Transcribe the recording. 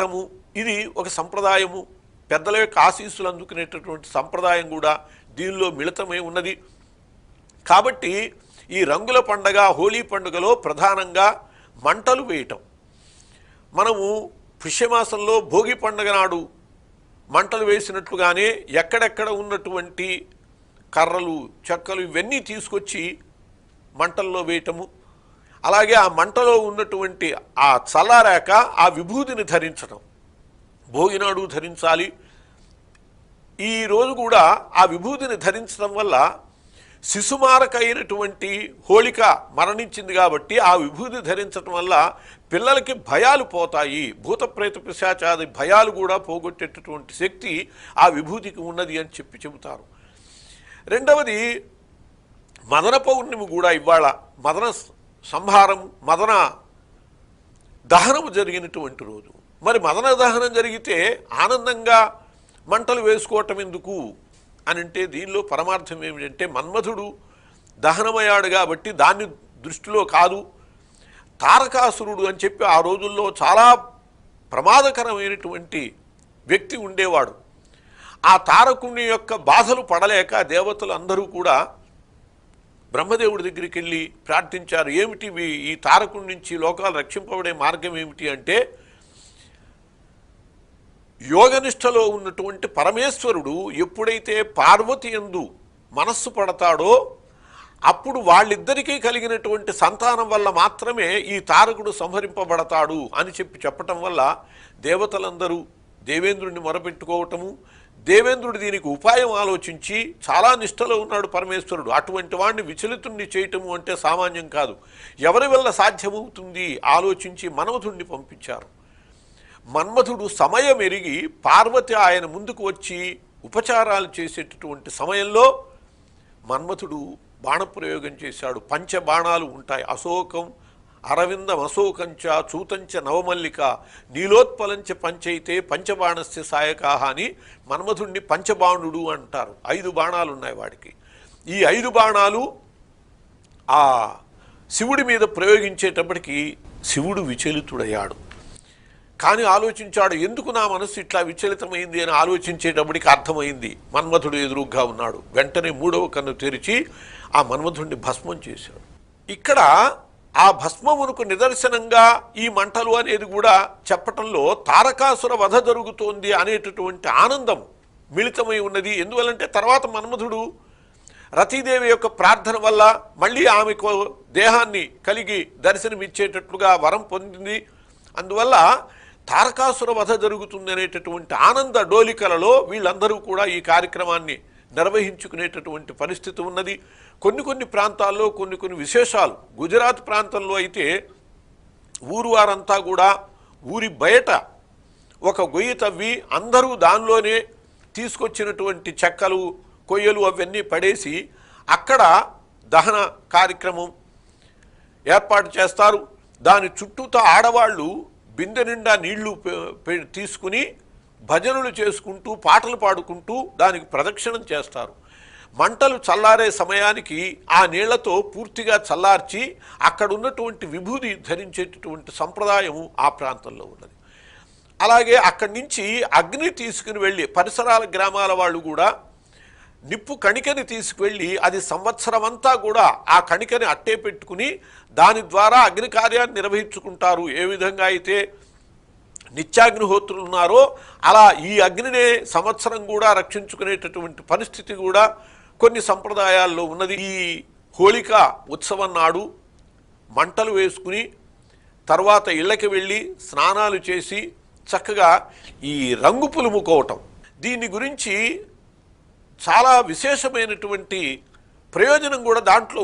ఉండటము ఇది ఒక సంప్రదాయము. పెద్దల యొక్క ఆశీస్సులు అందుకునేటటువంటి సంప్రదాయం కూడా దీనిలో మిళితమై ఉన్నది. కాబట్టి ఈ రంగుల పండగ హోలీ పండుగలో ప్రధానంగా మంటలు వేయటం. మనము పుష్యమాసంలో భోగి పండగ నాడు మంటలు వేసినట్లుగానే ఎక్కడెక్కడ ఉన్నటువంటి కర్రలు చెక్కలు ఇవన్నీ తీసుకొచ్చి మంటల్లో వేయటము. అలాగే ఆ మంటలో ఉన్నటువంటి ఆ చల్లారాక ఆ విభూతిని ధరించడం భోగినాడు ధరించాలి. ఈ రోజు కూడా ఆ విభూతిని ధరించడం వల్ల శిశుమారక అయినటువంటి హోళిక మరణించింది కాబట్టి ఆ విభూతి ధరించడం వల్ల పిల్లలకి భయాలు పోతాయి. భూత ప్రేత పిశాచాది భయాలు కూడా పోగొట్టేటటువంటి శక్తి ఆ విభూతికి ఉన్నది అని చెప్పి చెబుతారు. రెండవది మదన పౌర్ణమి కూడా ఇవాళ మదన సంహారం మదన దహనము జరిగినటువంటి రోజు. మరి మదన దహనం జరిగితే ఆనందంగా మంటలు వేసుకోవటం ఎందుకు? అని అంటే దీనిలో పరమార్థం ఏమిటంటే మన్మధుడు దహనమయ్యాడు కాబట్టి దాన్ని దృష్టిలో కాదు తారకాసురుడు అని చెప్పి ఆ రోజుల్లో చాలా ప్రమాదకరమైనటువంటి వ్యక్తి ఉండేవాడు. ఆ తారకుని యొక్క బాధలు పడలేక దేవతలు అందరూ కూడా బ్రహ్మదేవుడి దగ్గరికి వెళ్ళి ప్రార్థించారు. ఏమిటి ఈ తారకుడి నుంచి లోకాలు రక్షింపబడే మార్గం ఏమిటి అంటే యోగనిష్టలో ఉన్నటువంటి పరమేశ్వరుడు ఎప్పుడైతే పార్వతి ఎందు మనస్సు పడతాడో అప్పుడు వాళ్ళిద్దరికీ కలిగినటువంటి సంతానం వల్ల మాత్రమే ఈ తారకుడు సంహరింపబడతాడు అని చెప్పి చెప్పటం వల్ల దేవతలందరూ దేవేంద్రుడిని మొరపెట్టుకోవటము దేవేంద్రుడు దీనికి ఉపాయం ఆలోచించి చాలా నిష్ఠలో ఉన్నాడు పరమేశ్వరుడు. అటువంటి వాడిని విచలితుణ్ణి చేయటము అంటే సామాన్యం కాదు. ఎవరి వల్ల సాధ్యమవుతుంది? ఆలోచించి మన్మధుణ్ణి పంపించారు. మన్మథుడు సమయం ఎరిగి పార్వతి ఆయన ముందుకు వచ్చి ఉపచారాలు చేసేటటువంటి సమయంలో మన్మథుడు బాణప్రయోగం చేశాడు. పంచ బాణాలు ఉంటాయి. అశోకం అరవింద అశోకంచ చూతంచ నవమల్లిక నీలోత్పలంచ పంచైతే పంచబాణస్య సాయకాహ అని మన్మధుణ్ణి పంచబాణుడు అంటారు. ఐదు బాణాలు ఉన్నాయి వాడికి. ఈ ఐదు బాణాలు ఆ శివుడి మీద ప్రయోగించేటప్పటికి శివుడు విచలితుడయ్యాడు. కానీ ఆలోచించాడు ఎందుకు నా మనస్సు ఇట్లా విచలితమైంది? అని ఆలోచించేటప్పటికి అర్థమైంది. మన్మథుడు ఎదురుగ్గా ఉన్నాడు. వెంటనే మూడవ కన్ను తెరిచి ఆ మన్మథుడిని భస్మం చేశాడు. ఇక్కడ ఆ భస్మమునకు నిదర్శనంగా ఈ మంటలు అనేది కూడా చెప్పటంలో తారకాసుర వధ జరుగుతోంది అనేటటువంటి ఆనందం మిళితమై ఉన్నది. ఎందువల్లంటే తర్వాత మన్మధుడు రతీదేవి యొక్క ప్రార్థన వల్ల మళ్ళీ ఆమెకు దేహాన్ని కలిగి దర్శనమిచ్చేటట్లుగా వరం పొందింది. అందువల్ల తారకాసుర వధ జరుగుతుంది అనేటటువంటి ఆనంద డోలికలలో వీళ్ళందరూ కూడా ఈ కార్యక్రమాన్ని నిర్వహించుకునేటటువంటి పరిస్థితి ఉన్నది. కొన్ని కొన్ని ప్రాంతాల్లో కొన్ని కొన్ని విశేషాలు. గుజరాత్ ప్రాంతంలో అయితే ఊరు వారంతా కూడా ఊరి బయట ఒక గొయ్యి తవ్వి అందరూ దానిలోనే తీసుకొచ్చినటువంటి చెక్కలు కొయ్యలు అవన్నీ పడేసి అక్కడ దహన కార్యక్రమం ఏర్పాటు చేస్తారు. దాని చుట్టూతో ఆడవాళ్ళు బిందె నిండా నీళ్ళు తీసుకుని భజనలు చేసుకుంటూ పాటలు పాడుకుంటూ దానికి ప్రదక్షిణం చేస్తారు. మంటలు చల్లారే సమయానికి ఆ నీళ్ళతో పూర్తిగా చల్లార్చి అక్కడున్నటువంటి విభూది ధరించేటటువంటి సంప్రదాయం ఆ ప్రాంతంలో ఉన్నది. అలాగే అక్కడి నుంచి అగ్ని తీసుకుని వెళ్ళి పరిసరాల గ్రామాల వాళ్ళు కూడా నిప్పు కణికని తీసుకువెళ్ళి అది సంవత్సరం అంతా కూడా ఆ కణికని అట్టే పెట్టుకుని దాని ద్వారా అగ్ని కార్యాన్ని నిర్వహించుకుంటారు. ఏ విధంగా అయితే నిత్యాగ్నిహోత్రులు ఉన్నారో అలా ఈ అగ్నినే సంవత్సరం కూడా రక్షించుకునేటటువంటి పరిస్థితి కూడా కొన్ని సంప్రదాయాల్లో ఉన్నది. ఈ హోళిక ఉత్సవం నాడు మంటలు వేసుకుని తర్వాత ఇళ్ళకి వెళ్ళి స్నానాలు చేసి చక్కగా ఈ రంగు పులుముకోవటం. దీని గురించి చాలా విశేషమైనటువంటి ప్రయోజనం కూడా దాంట్లో